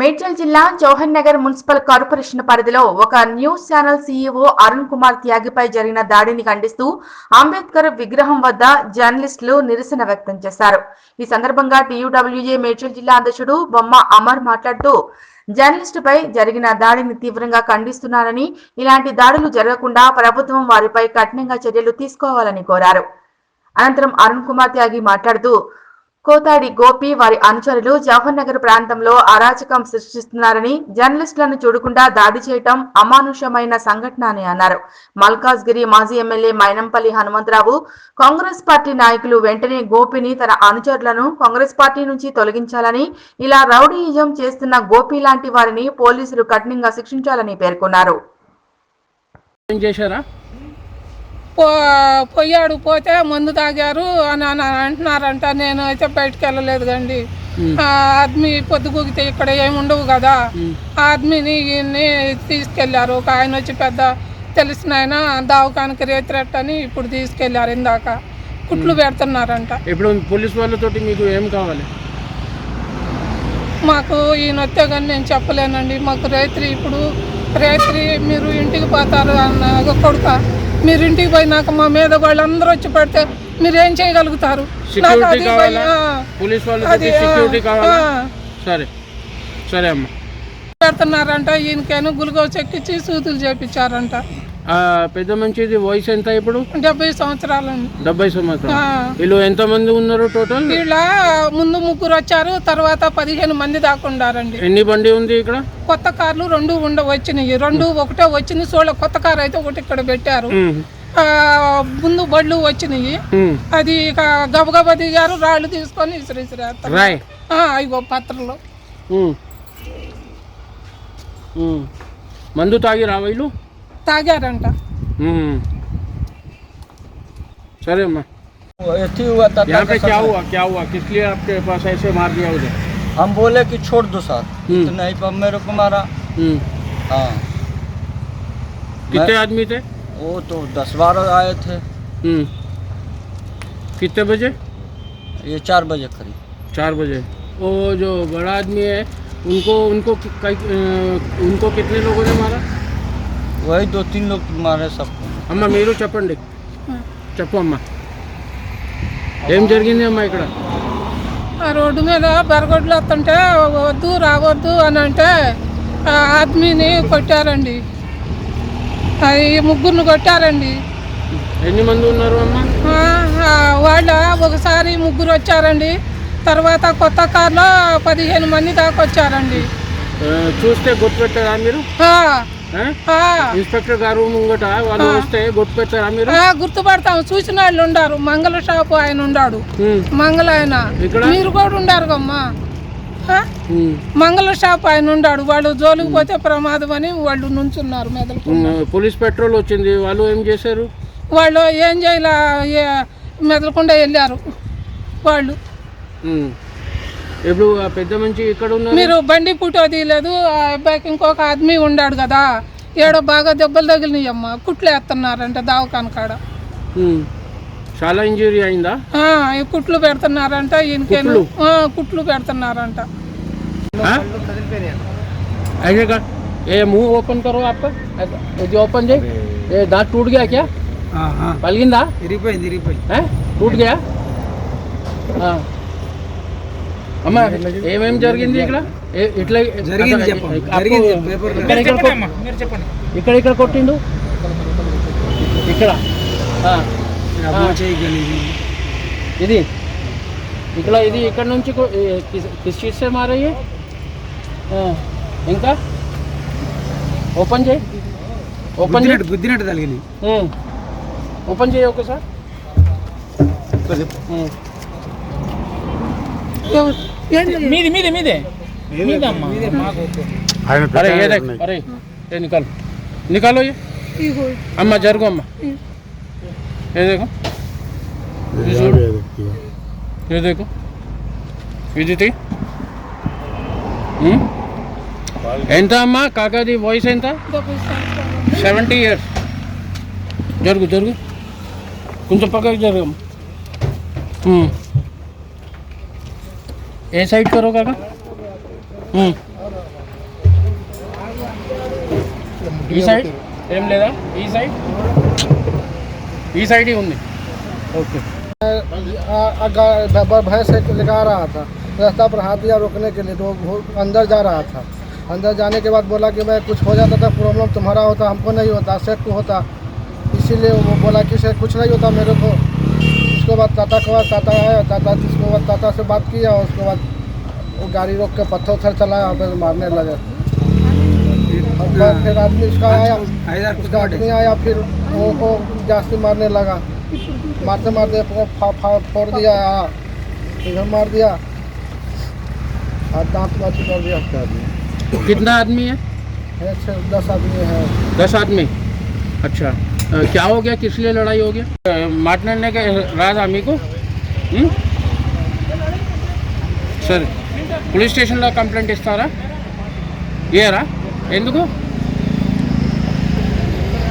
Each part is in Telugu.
మేడ్చల్ జిల్లా జవహర్ నగర్ మున్సిపల్ కార్పొరేషన్ పరిధిలో ఒక news channel CEO Arun Kumar త్యాగిపై జరిగిన దాడిని ఖండిస్తూ అంబేద్కర్ విగ్రహం వద్ద జర్నలిస్టులు నిరసన వ్యక్తం చేశారు. ఈ సందర్భంగా టీయూడబ్ల్యూజే మేడ్చల్ జిల్లా అధ్యక్షుడు బొమ్మ అమర్ మాట్లాడుతూ జర్నలిస్టుపై జరిగిన దాడిని తీవ్రంగా ఖండిస్తున్నారని ఇలాంటి దాడులు జరగకుండా ప్రభుత్వం వారిపై కఠినంగా చర్యలు తీసుకోవాలని కోరారు. అనంతరం అరుణ్ కుమార్ త్యాగి మాట్లాడుతూ కోతాడి గోపి వారి అనుచరులు జవహర్ నగర్ ప్రాంతంలో అరాచకం సృష్టిస్తున్నారని జర్నలిస్టులను చూడకుండా దాడి చేయటం అమానుషమైన సంఘటన అని అన్నారు. మల్కాజ్గిరి మాజీ ఎమ్మెల్యే మైనంపల్లి హనుమంతరావు కాంగ్రెస్ పార్టీ నాయకులు వెంటనే గోపిని తన అనుచరులను కాంగ్రెస్ పార్టీ నుంచి తొలగించాలని ఇలా రౌడీయిజం చేస్తున్న గోపి లాంటి వారిని పోలీసులు కఠినంగా శిక్షించాలని పేర్కొన్నారు. పో పోయాడు పోతే మందు తాగారు అని అని అంటున్నారంట. నేను అయితే బయటకు వెళ్ళలేదు కండి ఆ ఆద్మీ పొద్దుగూగితే ఇక్కడ ఏమి ఉండవు కదా. ఆద్మీని ఈయన్ని తీసుకెళ్ళారు. ఒక ఆయన వచ్చి పెద్ద తెలిసిన ఆయన దావకానికి రేతిరెట్ అని ఇప్పుడు తీసుకెళ్ళారు ఇందాక. కుట్లు పెడుతున్నారంట. ఇప్పుడు పోలీస్ వాళ్ళతోటి మీకు ఏం కావాలి? మాకు ఈయన వస్తే కానీ నేను చెప్పలేనండి. మాకు రైత్రి ఇప్పుడు రైత్రి మీరు ఇంటికి పోతారు అన్న కొడుక. మీరు ఇంటికి పోయినాక మా మీద వాళ్ళందరూ వచ్చి పడితే మీరు ఏం చేయగలుగుతారు. సరే. సరే అమ్మా. పెడుతున్నారంట ఈయనకేను గులుగోస్ ఎక్కించి సూదులు చేపించారంట. పెద్ద మంచిది వయసు ఎంత ఇప్పుడు? డెబ్బై సంవత్సరాలండి డెబ్బై సంవత్సరం ఆ. వీళ్ళు ఎంత మంది ఉన్నారు టోటల్? వీళ్ళ ముందు ముగ్గురు వచ్చారు తర్వాత పదిహేను మంది దాకా ఉండారండి. ఎన్ని బండి ఉంది ఇక్కడ? కొత్త కార్లు రెండు ఉండ వచ్చినాయి. రెండు ఒకటే వచ్చింది సోళ్ళ కొత్త కార్ అయితే ఒకటి ఇక్కడ పెట్టారు. ముందు బళ్ళు వచ్చినాయి. అది ఇక గబగబా దిగారు రాళ్ళు తీసుకొని రాయ్. ఇగో పత్రలు. మందు తాగిరా వీళ్ళు? తాగారంట ఉమ్. సరే అమ్మా ऐसे हुआ था यहाँ पे क्या हुआ क्या हुआ किस लिए आपके पास ऐसे मार दिया उधर हम बोले कि छोड़ दो सर हम्म। तो नहीं पर मेरे को मारा हम्म। हाँ कितने आदमी थे वो तो दस बारह आए थे हम्म। कितने बजे ये चार बजे करीब चार बजे वो जो बड़ा आदमी है उनको उनको कि- कई- अ, उनको कितने लोगों ने मारा वही दो तीन लोग मारे सबको అమ్మ మీరు చెప్పండి చెప్పు అమ్మ ఏం జరిగింది అమ్మా ఇక్కడ ఆ రోడ్డు మీద బెరగొడ్లు వస్తుంటే వద్దు రావద్దు అని అంటే ఆ ఆద్మీని కొట్టారండి అది ముగ్గురిని కొట్టారండి ఎన్ని మంది ఉన్నారు అమ్మ ఆ, ఆ, వాళ్ళ ఒకసారి ముగ్గురు వచ్చారండి తర్వాత కొత్త కార్లో పదిహేను మంది దాకా వచ్చారండి ఆ, చూస్తే గుర్తుపెట్టారా మీరు ఆ, ఆ? ఆ, ఇన్స్పెక్టర్ గారు ముంగట వాళ్ళు వస్తే గుర్తుపెట్టారా మీరు? ఆ, గుర్తుపడతాం. చూసిన వాళ్ళు ఉండారు. మంగళ షాపు ఆయన ఉన్నాడు ఉమ్, మంగళ ఆయన? మీరు కూడా ఉండారు కమ్మా మంగళ షాప్ ఆయన ఉన్నాడు వాళ్ళు జోలికి పోతే ప్రమాదం అని వాళ్ళు నుంచున్నారు మెదలు పోలీస్ పెట్రోల్ వచ్చింది. వాళ్ళు ఏం చేశారు? వాళ్ళు ఏం చేయాల మెదలకుండా వెళ్ళారు వాళ్ళు. ఇప్పుడు ఆ పెద్ద మంచి ఇక్కడ ఉన్నారు మీరు బండి పుట్టో తీయలేదు ఆ అబ్బాయికి ఇంకొక ఆద్మీ ఉన్నాడు కదా ఏడో బాగా దెబ్బలు తగిలినాయమ్మ కుట్లు వేస్తున్నారంట దావకాన కాడ ఉమ్. చాలా ఇంజురీ అయిందా ఆ, ఈ కుట్లు పెడుతున్నారంట ఈయనకేను కుట్లు? ఆ, కుట్లు పెడుతున్నారంట हाँ? ऐसे कर ये मुंह ओपन करो आपका ऐसा, ये जो ओपन जाए ये दांत टूट गया क्या पलगिंदा ఇరిపోయింది ఇరిపోయింది है टूट गया हाँ. అమ్మ ఏమేం జరిగింది ఇక్కడ? ఏ- ఇట్లా జరిగింది అసలు చెప్పండి. అప్పు- జరిగింది పేపర్ ఇక్కడ ఇక్కడ కొట్- ఇక్కడ ఇక్కడ కొట్టిండు? ఇక్కడ. ఇది. ఇక్కడ ఇది ఇక్కడ నుంచి కిస్- మారయ్యే. ఇంకా? ఓపెన్ చేయి. ఓపెన్ చేయి. గుద్దినట్టు తగిలి. ఓపెన్ చేయి ఒకసారి. మీది మీదే మీదే. మీదమ్మా అరే నికాలు. నికాలో అమ్మ జరుగు అమ్మ. ఏదేకో? ఏదేకో? విజితి. ఎంత అమ్మా? కాకాది వాయిస్ ఎంత? Seventy years. జరుగు జరుగు. కొంచెం పక్కకి జరుగు ए साइड करो काका। ఈ సైడ్ ఏం లేదా ఈ సైడ్ ఈ సైడ్ ఉంది ఓకే भैंस लगा रहा था। रास्ता पर हाथ दिया रोकने के लिए तो अंदर जा रहा था। अंदर जाने के बाद बोला कि मैं कुछ हो जाता था प्रॉब्लम तुम्हारा होता, हमको नहीं होता सेट को होता। इसीलिए वो बोला कि सेट कुछ नहीं होता मेरे को। उसके बाद टाटा के बाद टाटा आया टाटा उसके बाद टाटा से बात किया उसके बाद वो गाड़ी रोक के पत्थर उथर चलाया फिर मारने लगे। फिर आदमी उसका आया उसका आदमी आया फिर वो को जास्ती मारने लगा। मारते मारते फोड़ दिया इधर मार दिया। और दांत वाँत कर दिया। उसका आदमी कितना आदमी है? दस आदमी है। दस आदमी? अच्छा। क्या हो गया किस लिए लड़ाई हो गया अ, మాట్లాడనే రాదా మీకు ఉం? సరే పోలీస్ స్టేషన్లో కంప్లైంట్ ఇస్తారా ఇయరా ఎందుకు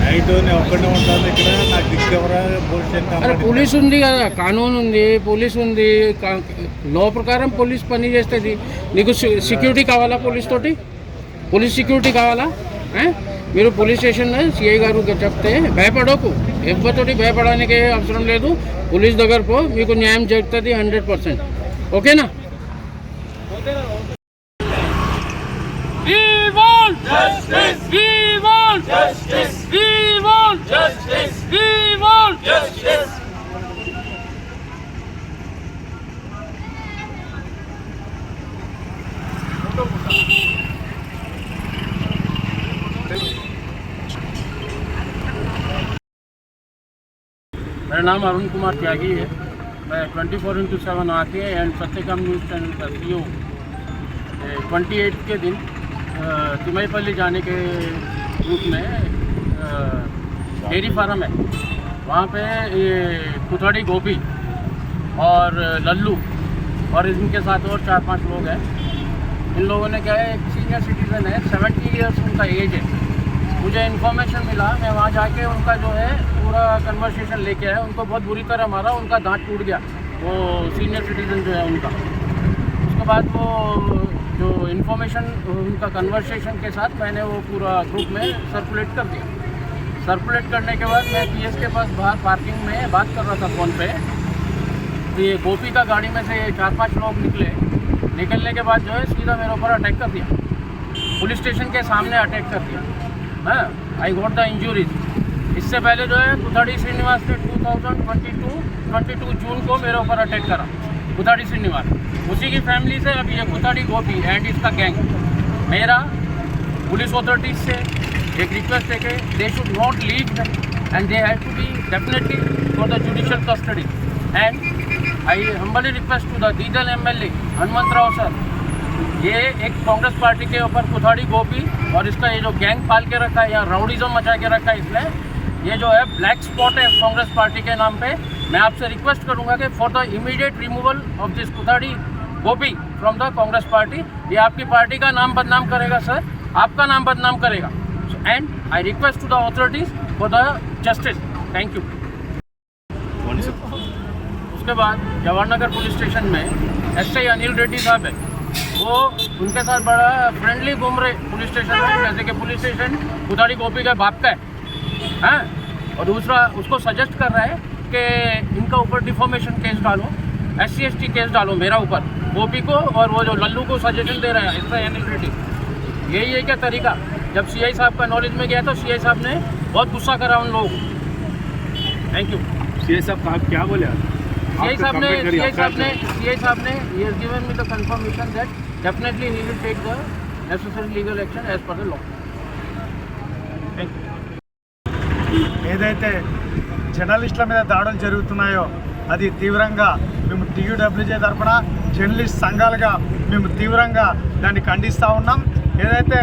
నైట్ నేను ఒక్కడే ఉంటాను ఇక్కడ నాకు దిక్కెవరా పోలీస్ అరే పోలీస్ ఉంది కదా కానూన్ ఉంది పోలీస్ ఉంది కా- లా ప్రకారం పోలీస్ పని చేస్తుంది నీకు సె- సెక్యూరిటీ కావాలా పోలీస్ తోటి పోలీస్ సెక్యూరిటీ కావాలా ఏ? మీరు పోలీస్ స్టేషన్లో సిఐ గారు చెప్తే భయపడకు. ఎవరితోటి భయపడడానికి అవసరం లేదు. పోలీస్ దగ్గర పో మీకు న్యాయం జరుగుతుంది హండ్రెడ్ పర్సెంట్ ఓకేనా? We want मेरा नाम अरुण कुमार त्यागी है। मैं ट्वेंटी फोर इंटू सेवन आके एंड सत्यकाम न्यूज़ चैनल का सी ओ ट्वेंटी एट के दिन तिमईपल्ली जाने के रूट में डेयरी फार्म है। वहाँ पे ये कुथड़ी गोभी और लल्लू और इनके साथ और चार पाँच लोग हैं। इन लोगों ने क्या है, एक सीनियर सिटीज़न है सेवेंटी ईयर्स उनका एज है। मुझे इन्फॉर्मेशन मिला, मैं वहाँ जाके उनका जो है पूरा कन्वर्सेशन लेके आया। उनको बहुत बुरी तरह मारा, उनका दांत टूट गया। वो सीनियर सिटीज़न जो है उनका। उसके बाद वो जो इन्फॉर्मेशन उनका कन्वर्सेशन के साथ मैंने वो पूरा ग्रुप में सर्कुलेट कर दिया। सर्कुलेट करने के बाद मैं पीएस के पास बाहर पार्किंग में बात कर रहा था फ़ोन पे। तो ये गोपी का गाड़ी में से चार पाँच लोग निकले। निकलने के बाद जो है सीधा मेरे ऊपर अटैक कर दिया। पुलिस स्टेशन के सामने अटैक कर दिया। हाँ आई गॉट द इंजरीज इससे पहले जो है कुथाड़ी श्रीनिवास ने 2022 22 जून को मेरे ऊपर अटैक करा। कुथाड़ी श्रीनिवास। उसी की फैमिली से अभी ये कुथाड़ी गोपी एंड इसका गैंग मेरा पुलिस अथॉरिटीज से एक रिक्वेस्ट है कि they should not leave and they have to be definitely for the judicial custody and I humbly request to the दीदल M L A Hanumanth Rao sir ये एक कांग्रेस पार्टी के ऊपर कुथाड़ी गोपी और इसका ये जो गैंग पाल के रखा है या राउडिज्म मचा के रखा है इसने ये जो है ब्लैक स्पॉट है कांग्रेस पार्टी के नाम पे। मैं आपसे रिक्वेस्ट करूँगा कि for the immediate removal of this Kuthadi Gopi from the Congress party ये आपकी पार्टी का नाम बदनाम करेगा सर आपका नाम बदनाम करेगा। And I request to the authorities for the justice thank you उसके बाद जवाहरनगर पुलिस स्टेशन में एस अनिल रेड्डी साहब है। वो उनके साथ बड़ा फ्रेंडली घूम रहे पुलिस स्टेशन में जैसे कि पुलिस स्टेशन उधारी गोपी के बाप का है। हैं? और दूसरा उसको सजेस्ट कर रहा है कि इनका ऊपर डिफॉर्मेशन केस डालो एस सी केस डालो मेरा ऊपर गोपी को और वो जो लल्लू को सजेशन दे रहा है आई यही है क्या तरीका? जब सीआई साहब का नॉलेज में गया तो सीआई साहब ने बहुत गुस्सा करा उन लोगों को। थैंक यू सीए साहब कहा क्या बोले? सीआई साहब ने सीआई साहब ने सीआई साहब ने ये given me the confirmation that definitely he will take the necessary legal action as per the law. ఏదైతే జర్నలిస్టుల మీద దాడులు జరుగుతున్నాయో అది తీవ్రంగా మేము టీయూడబ్ల్యూజే తరఫున జర్నలిస్ట్ సంఘాలుగా మేము తీవ్రంగా దాన్ని ఖండిస్తూ ఉన్నాం ఏదైతే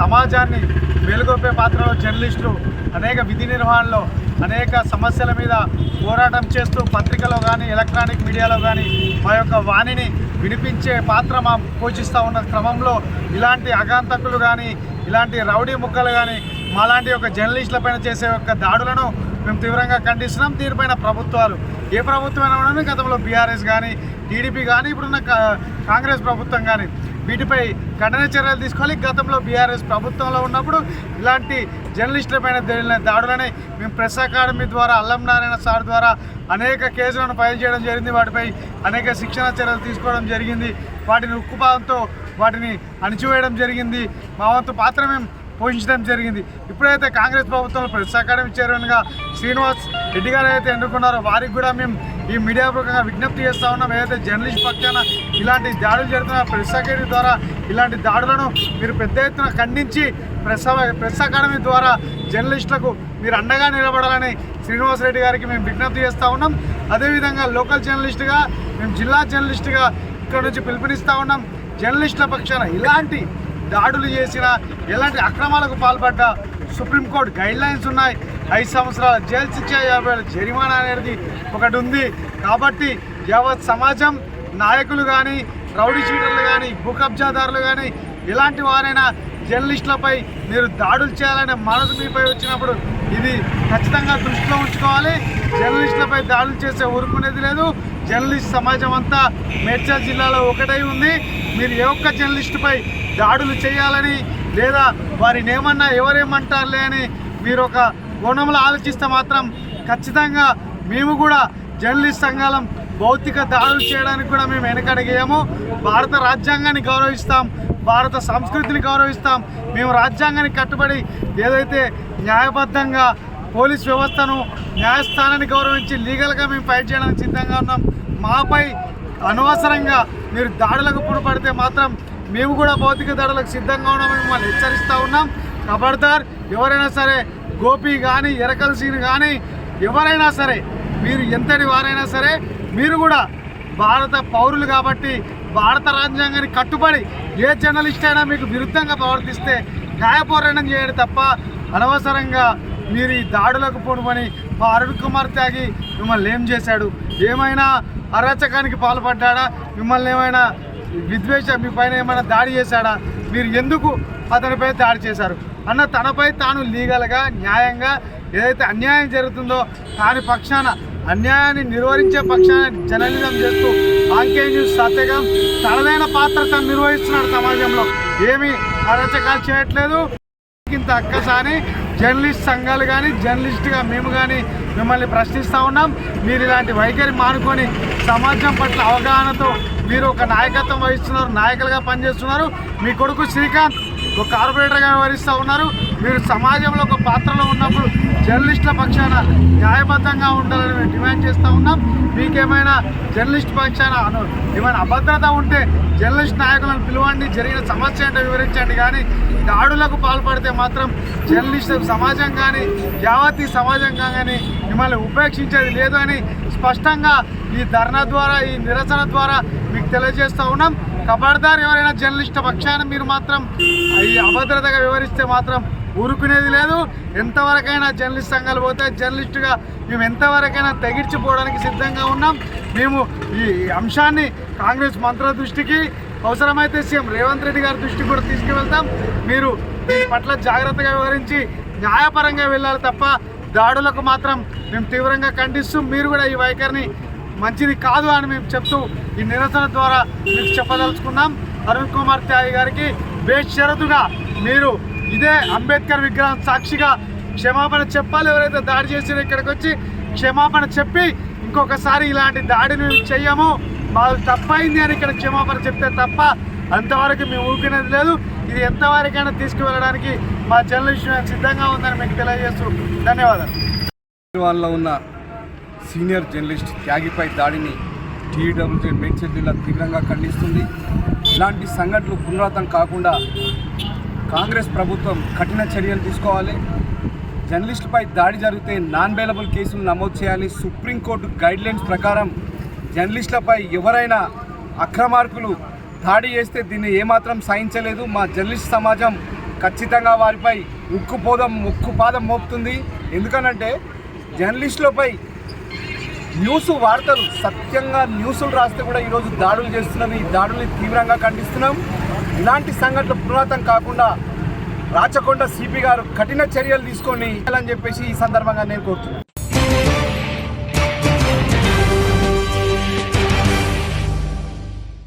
సమాజాన్ని వెలుగొప్పే పాత్రలో జర్నలిస్టులు అనేక విధి నిర్వహణలో అనేక సమస్యల మీద పోరాటం చేస్తూ పత్రికలో కానీ ఎలక్ట్రానిక్ మీడియాలో కానీ మా యొక్క వాణిని వినిపించే పాత్ర మా పోషిస్తూ ఉన్న క్రమంలో ఇలాంటి అగాంతకులు కానీ ఇలాంటి రౌడీ ముక్కలు కానీ మాలాంటి ఒక జర్నలిస్టులపైన చేసే యొక్క దాడులను మేము తీవ్రంగా ఖండిస్తున్నాం. దీనిపైన ప్రభుత్వాలు ఏ ప్రభుత్వమైనా గతంలో బీఆర్ఎస్ కానీ టీడీపీ కానీ ఇప్పుడున్న కా- కాంగ్రెస్ ప్రభుత్వం కానీ వీటిపై కఠిన చర్యలు తీసుకోవాలి. గతంలో బీఆర్ఎస్ ప్రభుత్వంలో ఉన్నప్పుడు ఇలాంటి జర్నలిస్టులపైన జరిగిన దాడులని మేము ప్రెస్ అకాడమీ ద్వారా అల్లం నారాయణ సార్ ద్వారా అనేక కేసులను ఫైల్ చేయడం జరిగింది. వాటిపై అనేక శిక్షణ చర్యలు తీసుకోవడం జరిగింది. వాటిని ఉక్కుపాదంతో వాటిని అణిచివేయడం జరిగింది. మా వంతు పాత్ర మేము పోషించడం జరిగింది. ఇప్పుడైతే కాంగ్రెస్ ప్రభుత్వంలో ప్రెస్ అకాడమీ చైర్మన్గా శ్రీనివాస్ రెడ్డి గారు అయితే ఎన్నుకున్నారో వారికి కూడా మేము ఈ మీడియా పూర్వకంగా విజ్ఞప్తి చేస్తూ ఉన్నాం. ఏదైతే జర్నలిస్ట్ పక్షాన ఇలాంటి దాడులు జరుగుతున్న ప్రెస్ అకాడమీ ద్వారా ఇలాంటి దాడులను మీరు పెద్ద ఎత్తున ఖండించి ప్రెస్ ప్రెస్ అకాడమీ ద్వారా జర్నలిస్టులకు మీరు అండగా నిలబడాలని శ్రీనివాస్ రెడ్డి గారికి మేము విజ్ఞప్తి చేస్తూ ఉన్నాం. అదేవిధంగా లోకల్ జర్నలిస్టుగా మేము జిల్లా జర్నలిస్టుగా ఇక్కడ నుంచి పిలుపునిస్తూ ఉన్నాం. జర్నలిస్టుల పక్షాన ఇలాంటి దాడులు చేసిన ఎలాంటి అక్రమాలకు పాల్పడ్డ సుప్రీంకోర్టు గైడ్ లైన్స్ ఉన్నాయి. ఐదు సంవత్సరాల జైలు శిక్ష యాభై జరిమానా అనేది ఒకటి ఉంది. కాబట్టి యావత్ సమాజం నాయకులు కానీ రౌడీ షీటర్లు కానీ భూ కబ్జాదారులు కానీ ఇలాంటి వారైనా జర్నలిస్టులపై మీరు దాడులు చేయాలనే మనసు మీపై వచ్చినప్పుడు ఇది ఖచ్చితంగా దృష్టిలో ఉంచుకోవాలి. జర్నలిస్టులపై దాడులు చేసే ఊరుకునేది లేదు. జర్నలిస్ట్ సమాజం అంతా మేడ్చల్ జిల్లాలో ఒకటై ఉంది. మీరు ఏ ఒక్క జర్నలిస్టుపై దాడులు చేయాలని లేదా వారిని ఏమన్నా ఎవరేమంటారులే అని మీరు ఒక కోణంలో ఆలోచిస్తే మాత్రం ఖచ్చితంగా మేము కూడా జర్నలిస్ట్ సంఘాలం భౌతిక దాడులు చేయడానికి కూడా మేము వెనకడిగేయము భారత రాజ్యాంగాన్ని గౌరవిస్తాం. భారత సంస్కృతిని గౌరవిస్తాం. మేము రాజ్యాంగానికి కట్టుబడి ఏదైతే న్యాయబద్ధంగా పోలీస్ వ్యవస్థను న్యాయస్థానాన్ని గౌరవించి లీగల్గా మేము ఫైట్ చేయడానికి సిద్ధంగా ఉన్నాం. మాపై అనవసరంగా మీరు దాడులకు పడితే మాత్రం మేము కూడా భౌతిక దాడులకు సిద్ధంగా ఉన్నామని మిమ్మల్ని హెచ్చరిస్తూ ఉన్నాం. ఖబర్దార్ ఎవరైనా సరే గోపి కానీ ఎరకల్ సీన్ కానీ ఎవరైనా సరే మీరు ఎంతటి వారైనా సరే మీరు కూడా భారత పౌరులు కాబట్టి భారత రాజ్యాంగానికి కట్టుబడి ఏ జర్నలిస్ట్ అయినా మీకు విరుద్ధంగా ప్రవర్తిస్తే న్యాయపోరాటం చేయండి తప్ప అనవసరంగా మీరు ఈ దాడులకు పూనుకొని మా అరుణ్ కుమార్ త్యాగి మిమ్మల్ని ఏం చేశాడు? ఏమైనా అరాచకానికి పాల్పడ్డా మిమ్మల్ని ఏమైనా విద్వేష మీ పైన ఏమైనా దాడి చేశాడా? మీరు ఎందుకు అతనిపై దాడి చేశారు? అన్న తనపై తాను లీగల్గా న్యాయంగా ఏదైతే అన్యాయం జరుగుతుందో దాని పక్షాన అన్యాయాన్ని నిర్వహించే పక్షాన జర్నలిజం చేస్తూ ఆంకే న్యూస్ సత్యగం తనదైన పాత్ర తను నిర్వహిస్తున్నాడు సమాజంలో. ఏమీ అరచకాలు చేయట్లేదు. ఇంత అక్కసాని జర్నలిస్ట్ సంఘాలు కానీ జర్నలిస్ట్గా మేము కానీ మిమ్మల్ని ప్రశ్నిస్తూ ఉన్నాం. మీరు ఇలాంటి వైఖరి మానుకొని సమాజం పట్ల అవగాహనతో మీరు ఒక నాయకత్వం వహిస్తున్నారు నాయకులుగా పనిచేస్తున్నారు. మీ కొడుకు శ్రీకాంత్ ఒక కార్పొరేటర్గా వ్యవహరిస్తూ ఉన్నారు. మీరు సమాజంలో ఒక పాత్రలో ఉన్నప్పుడు జర్నలిస్టుల పక్షాన న్యాయబద్ధంగా ఉండాలని మేము డిమాండ్ చేస్తూ ఉన్నాం. మీకేమైనా జర్నలిస్ట్ పక్షాన ఏమైనా అభద్రత ఉంటే జర్నలిస్ట్ నాయకులను పిలవండి జరిగిన సమస్య ఏంటో వివరించండి. కానీ దాడులకు పాల్పడితే మాత్రం జర్నలిస్ట్ సమాజం కానీ యావతీ సమాజం కానీ మిమ్మల్ని ఉపేక్షించేది లేదు అని స్పష్టంగా ఈ ధర్నా ద్వారా ఈ నిరసన ద్వారా మీకు తెలియజేస్తూ ఉన్నాం. ఖబర్దార్ ఎవరైనా జర్నలిస్ట్ పక్షాన మీరు మాత్రం ఈ అభద్రతగా వివరిస్తే మాత్రం ఊరుకునేది లేదు. ఎంతవరకైనా జర్నలిస్ట్ సంఘాలు పోతే జర్నలిస్టుగా మేము ఎంతవరకైనా తెగించిపోవడానికి సిద్ధంగా ఉన్నాం. మేము ఈ అంశాన్ని కాంగ్రెస్ మంత్రుల దృష్టికి అవసరమైతే సీఎం రేవంత్ రెడ్డి గారి దృష్టికి కూడా తీసుకువెళ్తాం. మీరు దీని పట్ల జాగ్రత్తగా వివరించి న్యాయపరంగా వెళ్ళాలి తప్ప దాడులకు మాత్రం మేము తీవ్రంగా ఖండిస్తూ మీరు కూడా ఈ వైఖరిని మంచిది కాదు అని మేము చెప్తూ ఈ నిరసన ద్వారా మీకు చెప్పదలుచుకున్నాం. అరుణ్ కుమార్ త్యాగి గారికి బేషరతుగా మీరు ఇదే అంబేద్కర్ విగ్రహం సాక్షిగా క్షమాపణ చెప్పాలి. ఎవరైతే దాడి చేసినా ఇక్కడికి వచ్చి క్షమాపణ చెప్పి ఇంకొకసారి ఇలాంటి దాడిని మేము చెయ్యము. మాకు తప్పైంది అని ఇక్కడ క్షమాపణ చెప్తే తప్ప అంతవరకు మేము ఊరుకునేది లేదు. ఇది ఎంతవరకైనా తీసుకువెళ్ళడానికి మా జర్నలిస్ట్ సిద్ధంగా ఉందని మీకు తెలియజేస్తూ ధన్యవాదాలు. వాళ్ళలో ఉన్న సీనియర్ జర్నలిస్ట్ త్యాగిపై దాడిని టీడబ్ల్యూజీ మేడ్చల్ జిల్లా తీవ్రంగా ఖండిస్తుంది. ఇలాంటి సంఘటనలు పునరావృతం కాకుండా కాంగ్రెస్ ప్రభుత్వం కఠిన చర్యలు తీసుకోవాలి. జర్నలిస్టులపై దాడి జరిగితే నాన్ అవైలబుల్ కేసులు నమోదు చేయాలి సుప్రీంకోర్టు గైడ్లైన్స్ ప్రకారం జర్నలిస్టులపై ఎవరైనా అక్రమార్కులు దాడి చేస్తే దీన్ని ఏమాత్రం సహించలేదు. మా జర్నలిస్ట్ సమాజం ఖచ్చితంగా వారిపై ఉక్కుపోదం ఉక్కుపాదం మోపుతుంది. ఎందుకనంటే జర్నలిస్టులపై న్యూస్ వార్తలు సత్యంగా న్యూస్లు రాస్తే కూడా ఈరోజు దాడులు చేస్తున్నారు ఈ దాడుల్ని తీవ్రంగా ఖండిస్తున్నాం. ఇలాంటి సంఘటనలు పునరాతం కాకుండా రాచకొండ సిపి గారు కఠిన చర్యలు తీసుకొని అని చెప్పేసి ఈ సందర్భంగా నేను కోరుతున్నాను.